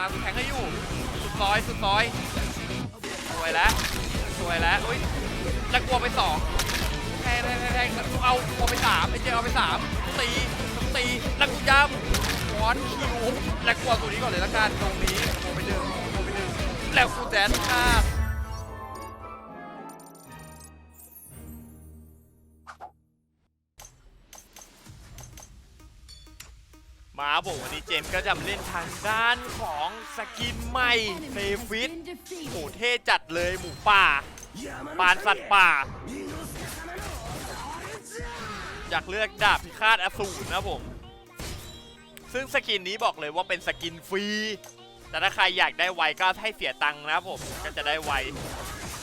มากูแทงให้อยู่ สุดซอยสุดซอย สวยแล้ว สวยแล้วอุ้ยแล้วกลัวไปสองแทงแทงแทงกูเอากลัวไปสามไอ้เจ๊เอาไปสามตีตีแล้วกูย้ำวอนคิวแล้วกลัวตัวนี้ก่อนเลยละกันตรงนี้โมไปหนึ่งโมไปหนึ่งแล้วกูแดนฆ่าด มาบอกวันนี้เจมส์ก็จะมาเล่นทางด้านของสกินใหม่เซฟิตโหเท่จัดเลยหมูป่าปานสัตว์ป่า อยากเลือกดาบพิฆาตอสูรนะผม ซึ่งสกินนี้บอกเลยว่าเป็นสกินฟรี แต่ถ้าใครอยากได้ไวก็ให้เสียตังค์นะผมก็จะได้ไว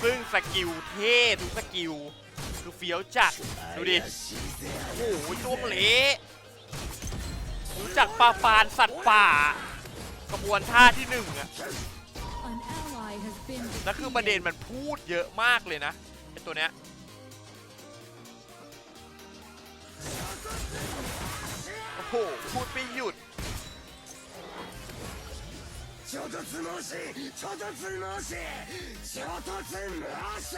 ซึ่งสกิลเท่ทุกสกิลดูเฟี้ยวจัด ดูดิ โอ้โหจ้วงเละ รู้จักปลาปานสัตว์ป่ากระบวนท่าที่หนึ่งอะ แล้วคือประเด็นมันพูดเยอะมากเลยนะไอตัวเนี้ย โอ้โห พูดไม่หยุด 衝突申し衝突申し衝突申し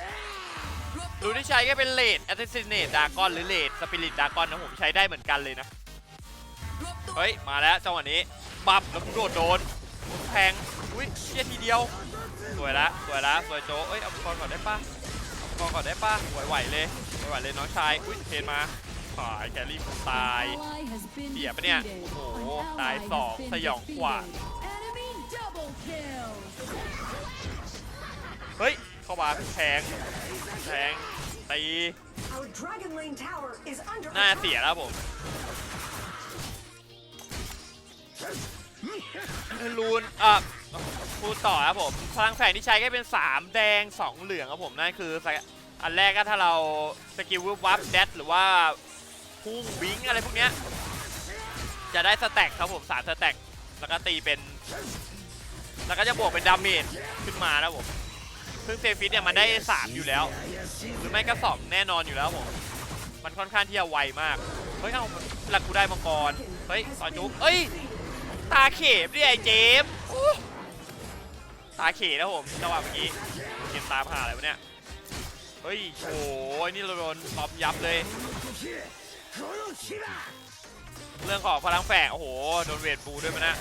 ดูที่ใช้ก็เป็นเลดแอสซิเนตดากอนหรือเลดสปิริตดากอนนะผมใช้ได้เหมือนกันเลยนะ เฮ้ย มาแล้วจังหวะนี้บับแล้วกูโดดโดนแทงอุ้ยเชี่ยทีเดียว สวยละสวยละสวยโจเอ้ยเอาอุปกรณ์ก่อนได้ปะเอาอุปกรณ์ก่อนได้ปะไหวๆเลยไหวๆเลยน้องชายอุ้ยเทนมาขายแครี่กูตายเสียปะเนี่ยโอ้โหตายสองสยองขวัญเฮ้ยเข้ามาแทงแทงตี Our Dragon Lane Tower is under หน้าเสียแล้วผม ลูนอะพูดต่อครับผม พลังแฝงที่ใช้ก็เป็น 3 แดง 2 เหลืองครับผม นั่นคืออันแรกก็ถ้าเราสกิลวิบวับเดดหรือว่าพุ่งบิงอะไรพวกเนี้ย จะได้สแต็กครับผม3สแต็กแล้วก็ตีเป็น แล้วก็จะบวกเป็นดาเมจขึ้นมาแล้วผมซึ่งเซฟิตเนี่ยมันได้3อยู่แล้ว หรือไม่ก็สองแน่นอนอยู่แล้วผม มันค่อนข้างที่จะไวมาก เฮ้ยเอาหลักกูได้มังกร เฮ้ยต่อจุกเอ้ย ตาเข็บเนี่ไอ้เจมตาเข็บนะผมจังหวะเมื่อกี้เกมตาผ่าอะไรวะเนี่ยเฮ้ยโอ้ยนี่เราโดนตอบยับเลย เรื่องของพลังแฝงโอ้โหโดนเวทบูด้วยมันนะ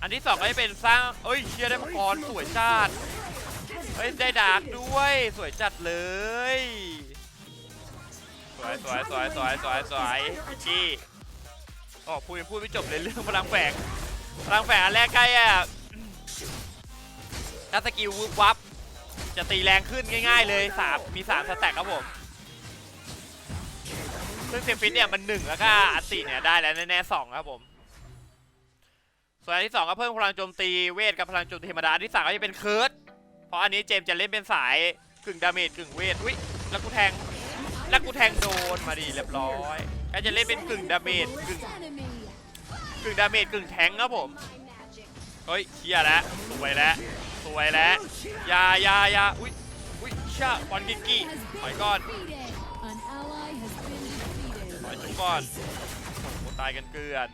อันที่สองก็จะเป็นสร้างเอ้ยเชียได้มังกรสวยจัดเฮ้ยได้ดาร์กด้วยสวยจัดเลยสวยสวยสวยสวยสวยสวยจี้ อ๋อพูดพูดไม่จบเลยเรื่องพลังแฝงพลังแฝงอันแรกใกล้อะถ้าสกิลวุบวับจะตีแรงขึ้นง่าย ๆ เลยสามมีสามสแต็กครับผมซึ่งเซฟิตเนี่ยมันหนึ่งแล้วก็อัติเนี่ยได้แล้วแน่ๆสองครับผม ส่วนอันที่สองก็เพิ่มพลังโจมตีเวทกับพลังโจมตีธรรมดาอันที่สามก็จะเป็นเคิร์ดเพราะอันนี้เจมจะเล่นเป็นสายกึ่งดาเมจกึ่งเวทอุ้ยแล้วกูแทงแล้วกูแทงโดนมาดีเรียบร้อย ก็จะเล่นเป็นกึ่งดาเมจกึ่งกึ่งดาเมจกึ่งแทงครับผมเฮ้ยเชียแล้วสวยแล้วสวยแล้วยายายาอุ้ยอุ้ยเช่าบอลกิกกี้ถอยก่อนถอยจุกก่อนโอตายกันเกลื่อน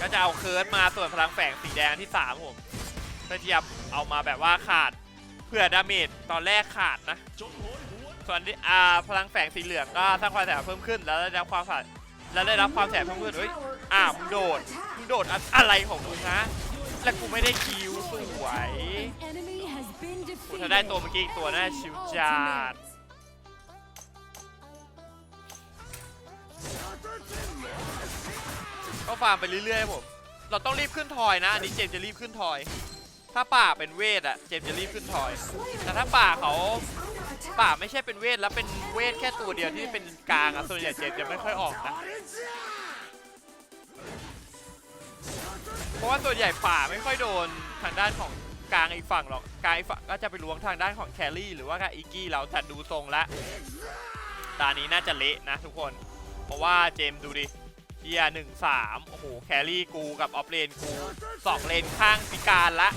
ก็จะเอาเคิร์ดมาส่วนพลังแฝงสีแดงที่สามผมเพื่อที่จะเอามาแบบว่าขาดเผื่อดาเมจตอนแรกขาดนะ ส่วนที่อ่าพลังแฝงสีเหลืองก็สร้างความแสบเพิ่มขึ้น แล้วได้รับความผ่านแล้วได้รับความแสบเพิ่มขึ้นเฮ้ยอ่ามึงโดดมึงโดดอะไรของมึงนะแล้วกูไม่ได้คิวสวยกูถ้าได้ตัวเมื่อกี้อีกตัวน่าชิวจัดก็ฟาร์มไปเรื่อยๆผมเราต้องรีบขึ้นทอยนะอันนี้เจมจะรีบขึ้นทอย ถ้าป่าเป็นเวทอะเจมจะรีบขึ้นทอย แต่ถ้าป่าเขา ป่าไม่ใช่เป็นเวทแล้วเป็นเวทแค่ตัวเดียวที่เป็นกลางอะส่วนใหญ่เจมส์จะไม่ค่อยออกนะเพราะว่าส่วนใหญ่ป่าไม่ค่อยโดนทางด้านของกลางอีกฝั่งหรอกกลางอีกฝั่งก็จะไปล้วงทางด้านของแครี่หรือว่าอีกี้เราแต่ดูทรงละตานี้น่าจะเละนะทุกคน เพราะว่าเจมดูดิเฮียหนึ่งสามโอ้โหแครี่กูกับออฟเลนกูสองเลนข้างพิการละ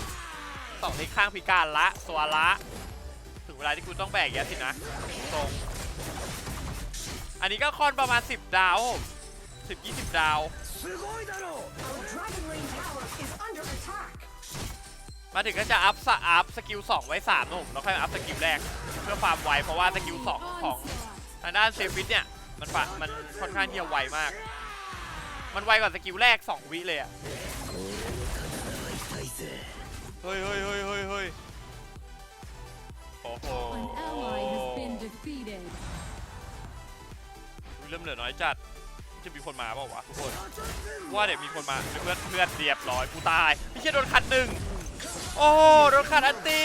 สองเลนข้างพิการละตัวละ เวลาที่กูต้องแบกเยอะสินะตรง อันนี้ก็คอนประมาณ 10 ดาวสิบยี่สิบดาว มาถึงก็จะอัพสอัพสกิลสองไว้สามนุ่มแล้วค่อยอัพสกิลแรก เพื่อฟาร์มไวเพราะว่าสกิลสองของทางด้านเซฟิตเนี่ยมันปะมันค่อนข้างเที่จะไวมาก มันไวกว่าสกิลแรกสองวิเลยอะเฮ้ยเฮ้ยเฮ้ยเฮ้ย เริ่มเหลือน้อยจัด จะมีคนมาเปล่าวะทุกคน ว่าเดี๋ยวมีคนมาเพื่อนเพื่อนเรียบร้อยกูตายพี่เชี่ยโดนขัดหนึ่งโอ้โหโดนขัดอันตี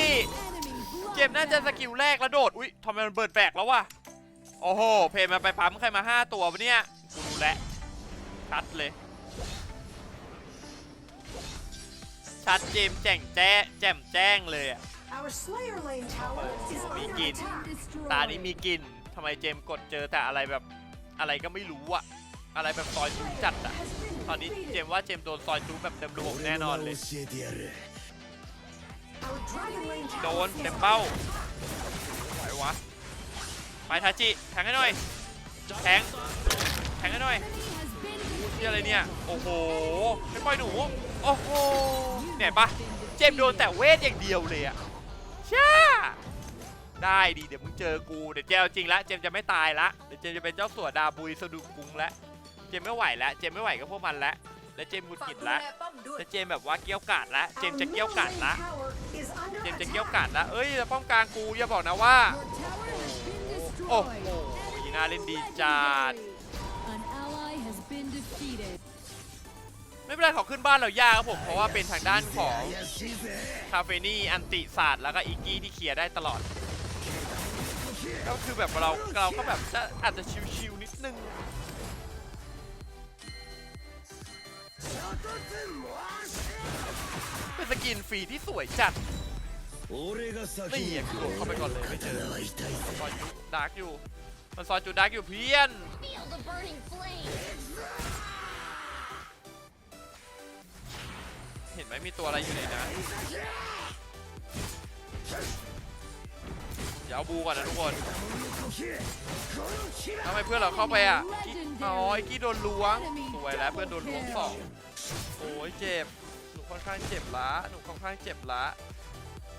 Enemy เจมส์น่าจะสกิลแรกแล้วโดด อุ้ยทำไมมันเบิดแบกแล้ววะ โอ้โห เพนมาไปปั๊มใครมา 5 ตัวปะเนี่ยกูรู้แล้วชัดเลย ชัดเจมส์แจ่งแจ้แจ่มแจ้งเลยอะ Our Slayer Lane tower is under Begin. attack. destroyed. ตานี้มีกลิ่นทำไมเจมส์กดเจอแต่อะไรแบบ อะไรก็ไม่รู้อะอะไรแบบซอยจุ๊จัดอะตอนนี้เจมว่าเจมโดนซอยจุ๊แบบเต็มระบบแน่นอนเลย โดนเต็มเป้าไหววะไปทาจิแทงให้หน่อยแทงแทงให้หน่อยนี่อะไรเนี่ย โอ้โหไม่ปล่อยหนู โอ้โหเนี่ยปะเจมโดนแต่เวทอย่างเดียวเลยอะใช่ ได้ดีเดี๋ยวมึงเจอกูเดี๋ยวเจอจริงละเจมจะไม่ตายละเดี๋ยวเจมจะเป็นเจ้าสัวดาบุยสะดุกรุงละเจมไม่ไหวละเจมไม่ไหวกับพวกมันละและเจมบุดกิดละและเจมแบบว่าเกี้ยวกาดละเจมจะเกี้ยวกาดละเจมจะเกี้ยวกาดละเอ้ยจะป้องกลางกูอย่าบอกนะว่าโอ้โหยีนาเล่นดีจัดไม่เป็นไรขอขึ้นบ้านเรายากครับผมเพราะว่าเป็นทางด้านของคาเฟนี่อันติศาสตร์แล้วก็อิกกี้ที่เคลียร์ได้ตลอด ก็คือแบบเราเราก็แบบจะอาจจะชิวๆนิดนึงเป็นสกินฟรีที่สวยจัดนี่อียคือเข้าไปก่อนเลยไม่เจอซอยจุดาร์กอยู่ มันซอยจุดาร์กอยู่เพี้ยนเห็นไหมมีตัวอะไรอยู่ไหนนะ เอาบูก่อนนะทุกคนทำไมเพื่อนเราเข้าไปอะอ๋ออ้กี้โดนล้วง สวยแล้วเพื่อนโดนล้วงสองโอ้ยเจ็บ หนูค่อนข้างเจ็บละหนูค่อนข้างเจ็บละ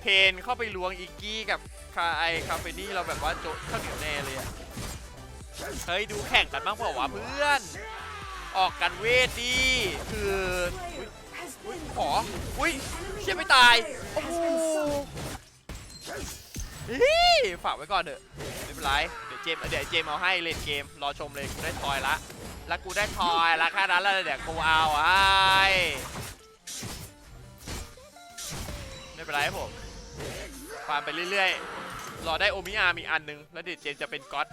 เพนเข้าไปล้วงอีกี้กับคาไอคาเฟนี่เราแบบว่าโจ๊ะข้าเหนียวแน่เลยอะเฮ้ยดูแข่งกันบ้างเปล่าวะเพื่อน ออกกันเวทดีคืออุ้ยขอ อุ้ยเชี่ยไม่ตาย โอ้ ฝากไว้ก่อนเถอะไม่เป็นไรเดี๋ยวเจมเดี๋ยวเจมเอาให้เล่นเกมรอชมเลยกูได้ทอยละ แล้วกูได้ทอยละแค่นั้นแล้วเดี๋ยวกูเอาไอ้ไม่เป็นไรผมฟาร์มไปเรื่อยๆ รอได้โอมิอาร์มีอันนึง แล้วเดี๋ยวเจมจะเป็นก๊อต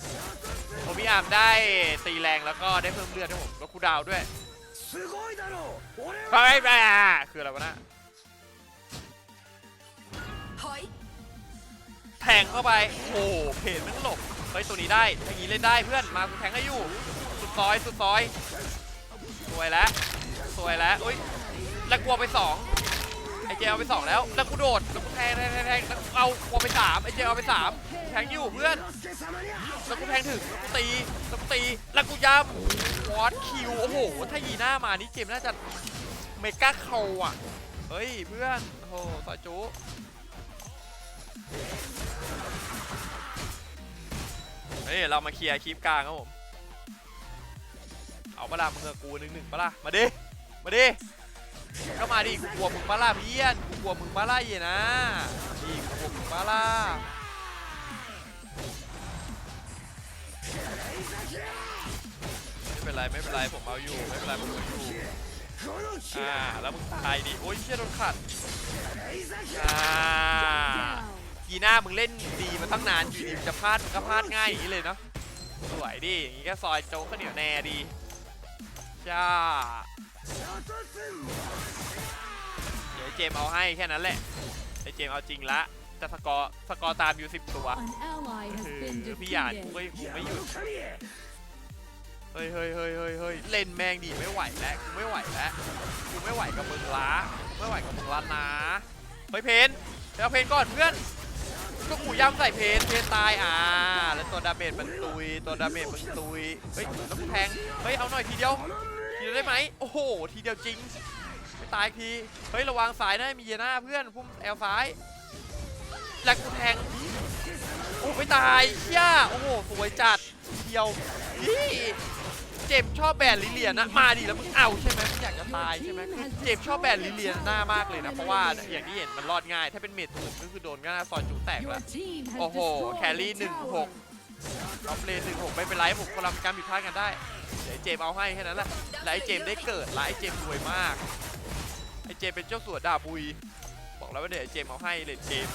โอมิอาร์ได้ตีแรงแล้วก็ได้เพิ่มเลือดนะผมแล้วกูดาวด้วยไปไปคืออะไรวะนะ แทงเข้าไปโอ้โหเพนมันหลบเฮ้ยตัวนี้ได้อย่างนี้เล่นได้เพื่อนมากูแทงให้อยู่สุดซอยสุดซอยสวยแล้วสวยแล้วอุ้ยแล้วกลัวไปสองไอเจเอาไปสองแล้วแล้วกูโดดแล้วกูแทงแทงแทงเอากลัวไปสามไอเจเอาไปสามแทงอยู่เพื่อนแล้วกูแทงถึงแล้วกูตีแล้วกูตีแล้วกูย้ำวอตคิวโอ้โหถ้ายีหน้ามานี่เกมน่าจะเมก้าเขาอะเฮ้ยเพื่อนโอ้โหสอยจู เฮ้ยเรามาเคลียร์คลิปกลางครับผม เอาปลามึงอกูหนึ่งหนึ่งปลามาดิ มาดิก็มาดิกูกลัวมึงปล่าเพี้ยนกูกลัวมึงปลาเย่นะนี่กูกลัวมึงปล่าไม่เป็นไรไม่เป็นไรผมเอาอยู่ไม่เป็นไรผมเอาอยู่อ่าแล้วมึงตายดิโอ้ยเชี่ยโดนขัดอ่า กีหน้ามึงเล่นดีมาตั้งนานอยู่ดีจะพลาดมึงก็พลาดง่ายอย่างนี้เลยเนาะสวยดิอย่างนี้ก็ซอยโจ๊กข้าวเหนียวแน่ดีจ้าเดี๋ยวเจมเอาให้แค่นั้นแหละไอเจมเอาจริงละจะสกอร์สกอร์ตามอยู่สิบตัวคือพี่หยาดกูไม่หยุดเฮ้ยเฮ้ยเฮ้ยเฮ้ยเฮ้ล่นแมงดีไม่ไหวแล้วกูไม่ไหวแล้วกูไม่ไหวกับมึงละไม่ไหวกับมึงละนะเฮ้ยเพนเดี๋ยวเพนก่อนเพื่อน ก็กูย่ำใส่เพนเพนตายอ่าแล้วตัวดาเมจมันตุยตัวดาเมจมันตุยเฮ้ยแล้วกูแทงเฮ้ยเอาหน่อยทีเดียวทีเดียวได้ไหมโอ้โหทีเดียวจริงไม่ตายทีเฮ้ยระวังสายนะมีเยน่าเพื่อนพุ่มแอลซ้ายแลกกูแทงโอ้ไม่ตายเชี่ยโอ้โหสวยจัดทีเดียวนี่ จมชอบแบนลิเลียนนะมาดิแล้วมึงเอาใช่ไหมมึงอยากจะตายใช่ไหมคือเจมชอบแบนลิเลียนหน้ามากเลยนะเพราะว่าอย่างที่เห็นมันรอดง่าย ถ้าเป็นเมดถูกก็คือโดนก็น่าซอยจุแตกแล้วโอ้โหแครี่ a หนึ่งหกล็อปเลนหนึ่งหกไม่เป็นไรผมกำลังการผิดพลาดกันได้เดี๋ยวเจมเอาให้แค่นั้นแหละและไอเจมได้เกิดและไอเจมรวยมากไอเจมเป็นเจ้าสัวดาบุย บอกแล้วว่าเดี๋ยวไอเจมเอาให้เลยเจม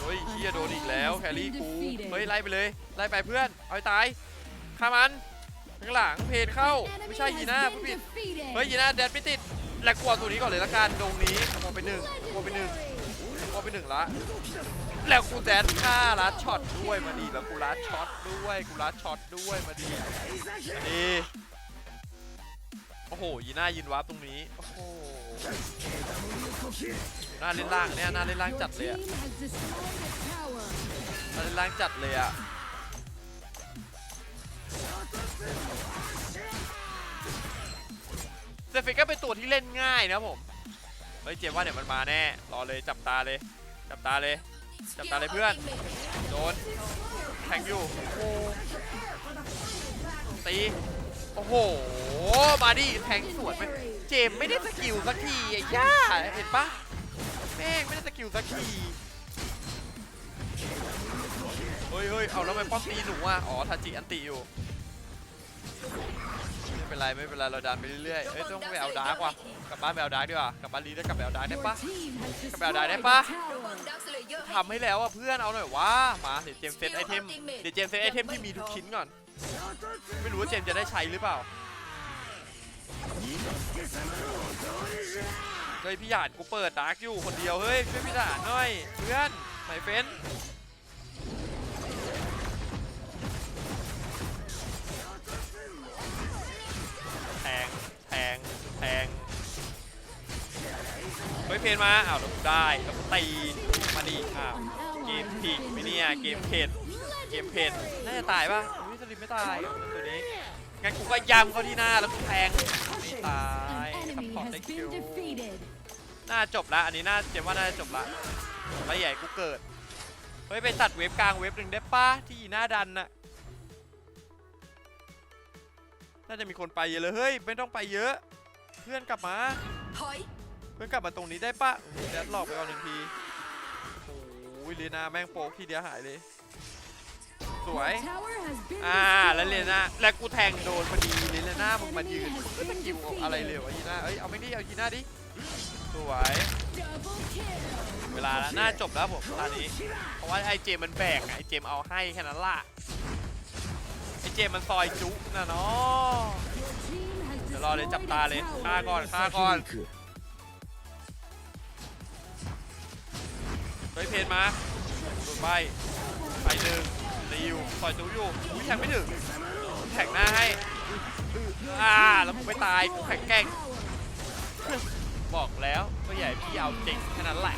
เฮ้ยเฮียโดนอีกแล้วแครี่กูเฮ้ยไล่ไปเลยไล่ไปเพื่อนเอาให้ตายฆ่ามันข้างหลังเพนเข้า An ไม่ enemy ใช่ยี has น่า been ผู้ผิด defeated. เฮ้ยยีน่าแดดไม่ติดแหลกกว่าตัวนี้ก่อนเลยละกันตรงนี้ขโมยไปหนึ่งขโมยไปหนึ่งขโมยไปหนึ่งละแล้วกูแดดฆ่าลัดช็อตด้วยมาดีแล้วกูลัดช็อตด้วยกูลัดช็อตด้วยมาดีมาดี โอ้โหยีน่ายืนวาร์ปตรงนี้ โอ้โหน่าเล่นล่างเนี่ยน่าเล่นล่าง Your จัดเลย team อะ has destroyed a tower. น่าเล่นล่างจัดเลยอะเซฟิกก็เป็นตัวที่เล่นง่ายนะครับผม เฮ้ยเจมส์ว่าเดี๋ยวมันมาแน่ รอเลยจับตาเลย จับตาเลย จับตาเลยเพื่อน โดน แทงอยู่โอ้ตี โอ้โห มาดิแทงสวนไปเจมไม่ได้สกิลสักทีไอ้ย่าเห็นปะแม่งไม่ได้สกิลสักทีเฮ้ยเฮ้ยเอาแล้วไมป้อมตีหนูอะอ๋อทาจิอันติอยู่ไม่เป็นไรไม่เป็นไรเราดันไปเรื่อยๆเอ้ยต้องไปเอาดาร์กว่ะกลับบ้านไปเอาดาร์กดีกว่ากลับบ้านลีแล้วกลับไปเอาดาร์กได้ปะ team has Come destroyed out, a Dad, pa. tower. ทำให้แล้วอะเพื่อนเอาหน่อยวะมาเดี๋ยวเจมเซตไอเทมเดี๋ยวเจมเซตไอเทมที่มีทุกชิ้นก่อน ไม่รู้ว่าเจมจะได้ใช้หรือเปล่า เฮ้ยพี่หยาดกูเปิดดาร์กอยู่คนเดียวเฮ้ยช่วยพี่หยาดหน่อยเพื่อนไหนเฟ้นแทงแทงแทงเฮ้ยเพนมาอ้าวแล้วกูได้แล้วกูตีมาดีอ้าวเกมผิดไมเนี่ยเกมเผ็ดเกมเผ็ดน่าจะตายป่ะอุ้ยสลิมไม่ตายตัวนี้งั้นกูก็ยำเข้าที่หน้าแล้วกูแทง ตาย An ซัพ enemy พอร์ต has ได้คิว been defeated. น่าจบละอันนี้น่าเจมว่าน่าจะจบละแล้วใหญ่กูเกิด เฮ้ยไปตัดเวฟกลางเวฟหนึ่งได้ป้าที่หน้าดันน่ะ น่าจะมีคนไปเยอะเลยเฮ้ยไม่ต้องไปเยอะ เพื่อนกลับมา เพื่อนกลับมาตรงนี้ได้ปะโอ้โหแดดหลอกไปก่อนหนึ่งทีโอ้ยเลนาแม่งโป๊กทีเดียวหายเลย สวย Tower has been อ่า destroyed. แล้วเลน่าแล้วกูแทงโดนพอดีเลยเลน่ามึงมายืนไม่สกิลอะไรเลยวะยีน่าเอ้ย เอาไม่ดิเอายีน่าดิ สวย Double kill. เวลาแล้วน่าจบแล้วผมตอนนี้ เพราะว่าไอเจมมันแบกไงไอเจมเอาให้แค่นั้นล่ะ ไอเจมมันซอยจุนะเนาะ Your team has เดี๋ยวรอเลยจับ destroyed ตา a เลย tower. ฆ่าก่อนฆ่าก่อนเฮ้ยเพนมาโดนใบไปหนึ่งตี อยู่ซอยจุอยู่อุ้ยแทงไม่ถึงแทงหน้าให้อ่าแล้วมึงไม่ตายกูแข็งแกร่งบอกแล้วก็ใหญ่พี่เอาจริงแค่นั้นแหละ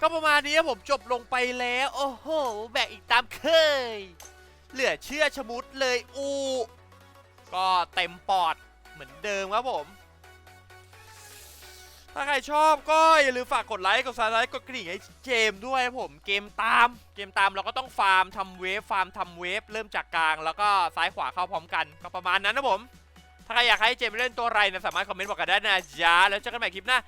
ก็ประมาณนี้ครับผมจบลงไปแล้ว โอ้โห แบกอีกตามเคย เหลือเชื่อชมุดเลยอูก็เต็มปอดเหมือนเดิมครับผม ถ้าใครชอบก็อย่าลืมฝากกดไลค์ กดซับสไครต์กดกระดิ่งให้เจมด้วยครับผม เกมตาม เกมตามเราก็ต้องฟาร์มทำเวฟ ฟาร์มทำเวฟ เริ่มจากกลาง แล้วก็ซ้ายขวาเข้าพร้อมกัน ก็ประมาณนั้นนะผม ถ้าใครอยากให้เจมเล่นตัวอะไรนะสามารถคอมเมนต์บอกกันได้นะจ๊ะแล้วเจอกันใหม่คลิปหน้า